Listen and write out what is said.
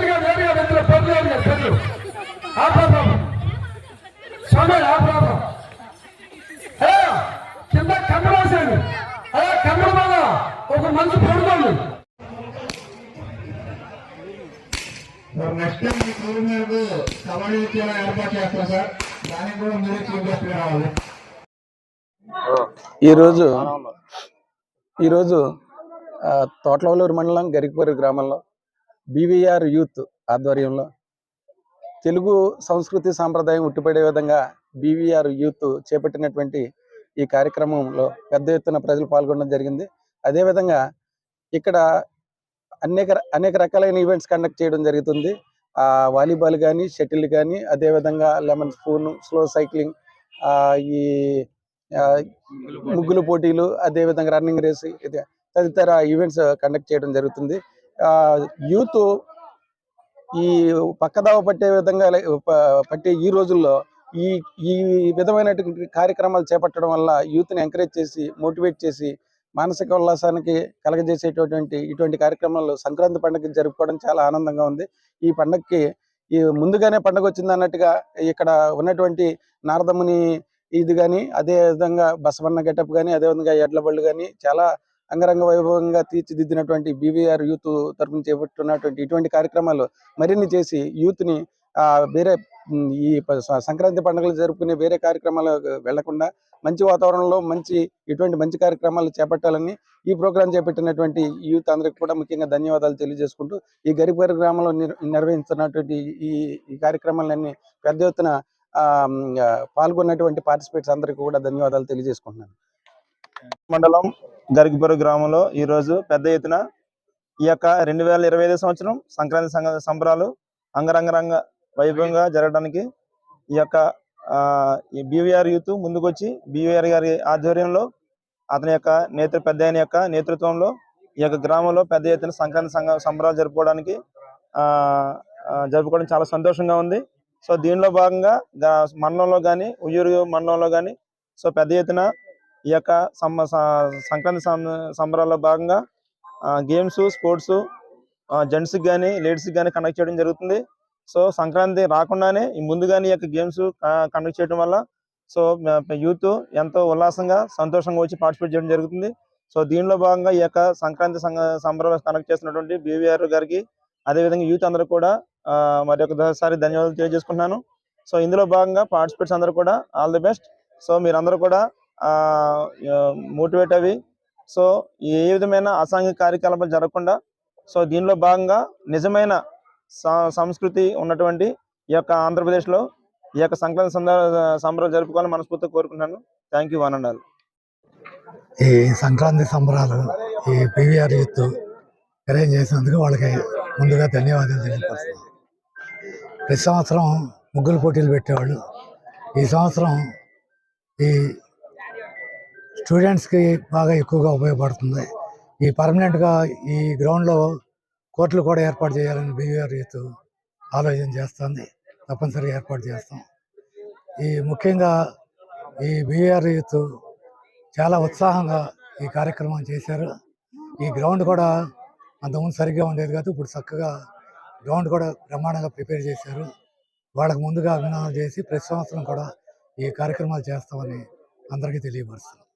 పెద్దలు పెద్దలు స్వామి బాబు ఏ కింద రాశాడు. మీద ఒక మంచి పడుకోండి. నెక్స్ట్ టైం మీ కబడ్డీ కూడా ఏర్పాటు చేస్తాం సార్. దానికి కూడా మీరే చీఫ్ గెస్ట్ రావాలి. ఈరోజు ఈరోజు తోట్లవలూరు మండలం గరికపూరి గ్రామంలో బీవీఆర్ యూత్ ఆధ్వర్యంలో తెలుగు సంస్కృతి సాంప్రదాయం ఉట్టిపడే విధంగా బీవీఆర్ యూత్ చేపట్టినటువంటి ఈ కార్యక్రమంలో పెద్ద ఎత్తున ప్రజలు పాల్గొనడం జరిగింది. అదేవిధంగా ఇక్కడ అనేక అనేక రకాలైన ఈవెంట్స్ కండక్ట్ చేయడం జరుగుతుంది. ఆ వాలీబాల్ కానీ షటిల్ కానీ అదేవిధంగా లెమన్ స్పూన్ స్లో సైక్లింగ్ ఈ ముగ్గులు పోటీలు అదేవిధంగా రన్నింగ్ రేస్ ఇది తదితర ఈవెంట్స్ కండక్ట్ చేయడం జరుగుతుంది. యూత్ ఈ పక్కదావ పట్టే విధంగా పట్టే ఈ రోజుల్లో ఈ ఈ విధమైనటువంటి కార్యక్రమాలు చేపట్టడం వల్ల యూత్ని ఎంకరేజ్ చేసి మోటివేట్ చేసి మానసిక ఉల్లాసానికి కలగజేసేటటువంటి ఇటువంటి కార్యక్రమాలు సంక్రాంతి పండుగ జరుపుకోవడం చాలా ఆనందంగా ఉంది. ఈ పండుగకి ఈ ముందుగానే పండుగ వచ్చింది అన్నట్టుగా ఇక్కడ ఉన్నటువంటి నారదముని ఇది కానీ అదే విధంగా బసవన్న గెటప్ కానీ అదే విధంగా ఎడ్ల బళ్ళు కానీ చాలా అంగరంగ వైభవంగా తీర్చిదిద్దినటువంటి బీవీఆర్ యూత్ తరఫున చేపట్టున్నటువంటి ఇటువంటి కార్యక్రమాలు మరిన్ని చేసి యూత్ని వేరే ఈ ప- సంక్రాంతి పండుగలు జరుపుకునే వేరే కార్యక్రమాలు వెళ్ళకుండా మంచి వాతావరణంలో మంచి ఇటువంటి మంచి కార్యక్రమాలు చేపట్టాలని ఈ ప్రోగ్రాం చేపట్టినటువంటి యూత్ అందరికి కూడా ముఖ్యంగా ధన్యవాదాలు తెలియజేసుకుంటూ ఈ గరిపేరు గ్రామంలో నిర్- నిర్వహిస్తున్నటువంటి ఈ ఈ కార్యక్రమాలన్నీ పెద్ద ఎత్తున పాల్గొన్నటువంటి పార్టిసిపేట్స్ అందరికీ కూడా ధన్యవాదాలు తెలియజేసుకుంటున్నాను. మండలం గరికపురం గ్రామంలో ఈ రోజు పెద్ద ఎత్తున ఈ యొక్క రెండు వేల ఇరవై ఐదు సంవత్సరం సంక్రాంతి సంగ- సంబరాలు అంగరంగరంగ వైభవంగా జరగడానికి ఈ యొక్క ఆ, ఈ బీవీఆర్ యూత్ ముందుకొచ్చి బీవీఆర్ గారి ఆధ్వర్యంలో అతని యొక్క నేతృ పెద్ద ఆయన యొక్క నేతృత్వంలో ఈ యొక్క గ్రామంలో పెద్ద ఎత్తున సంక్రాంతి సంఘ సంబరాలు జరుపుకోవడానికి ఆ జరుపుకోవడం చాలా సంతోషంగా ఉంది. సో దీనిలో భాగంగా మండలంలో కానీ ఉయ్యూరు మండలంలో కానీ సో పెద్ద ఎత్తున ఈ యొక్క సంక్రాంతి సంబరాల్లో భాగంగా గేమ్స్ స్పోర్ట్స్ జెంట్స్కి కానీ లేడీస్కి కానీ కండక్ట్ చేయడం జరుగుతుంది. సో సంక్రాంతి రాకుండానే ముందుగానే ఈ యొక్క గేమ్స్ కండక్ట్ చేయడం వల్ల సో యూత్ ఎంతో ఉల్లాసంగా సంతోషంగా వచ్చి పార్టిసిపేట్ చేయడం జరుగుతుంది. సో దీనిలో భాగంగా ఈ యొక్క సంక్రాంతి సంబరాలు కండక్ట్ చేసినటువంటి బీవీఆర్ గారికి అదేవిధంగా యూత్ అందరూ కూడా మరి ఒకసారి ధన్యవాదాలు తెలియజేసుకుంటున్నాను. సో ఇందులో భాగంగా పార్టిసిపేట్స్ అందరూ కూడా ఆల్ ది బెస్ట్. సో మీరందరూ కూడా మోటివేట్ అవి. సో ఏ విధమైన అసాంఘిక కార్యకలాపాలు జరగకుండా సో దీనిలో భాగంగా నిజమైన సంస్కృతి ఉన్నటువంటి ఈ యొక్క ఆంధ్రప్రదేశ్లో ఈ యొక్క సంక్రాంతి సంద- సంబరాలు జరుపుకోవాలని మనస్ఫూర్తిగా కోరుకుంటున్నాను. థ్యాంక్ యూ వన్ అండ్ ఈ సంక్రాంతి సంబరాలు ఈ పీవీఆర్ యూత్ అరేంజ్ చేసినందుకు వాళ్ళకి ముందుగా ధన్యవాదాలు తెలియపరుస్తున్నాను. ప్రతి సంవత్సరం ముగ్గులు పోటీలు పెట్టేవాళ్ళు. ఈ సంవత్సరం ఈ స్టూడెంట్స్కి బాగా ఎక్కువగా ఉపయోగపడుతుంది. ఈ పర్మనెంట్గా ఈ గ్రౌండ్లో కోర్టులు కూడా ఏర్పాటు చేయాలని బీవీఆర్ యూత్ ఆలోచన చేస్తుంది. తప్పనిసరిగా ఏర్పాటు చేస్తాం. ఈ ముఖ్యంగా ఈ బీవీఆర్ యూత్ చాలా ఉత్సాహంగా ఈ కార్యక్రమం చేశారు. ఈ గ్రౌండ్ కూడా అంతకుముందు సరిగ్గా ఉండేది కాదు ఇప్పుడు చక్కగా గ్రౌండ్ కూడా బ్రహ్మాండంగా ప్రిపేర్ చేశారు. వాళ్ళకు ముందుగా అభినందన చేసి ప్రతి సంవత్సరం కూడా ఈ కార్యక్రమాలు చేస్తామని అందరికీ తెలియపరుస్తున్నాం.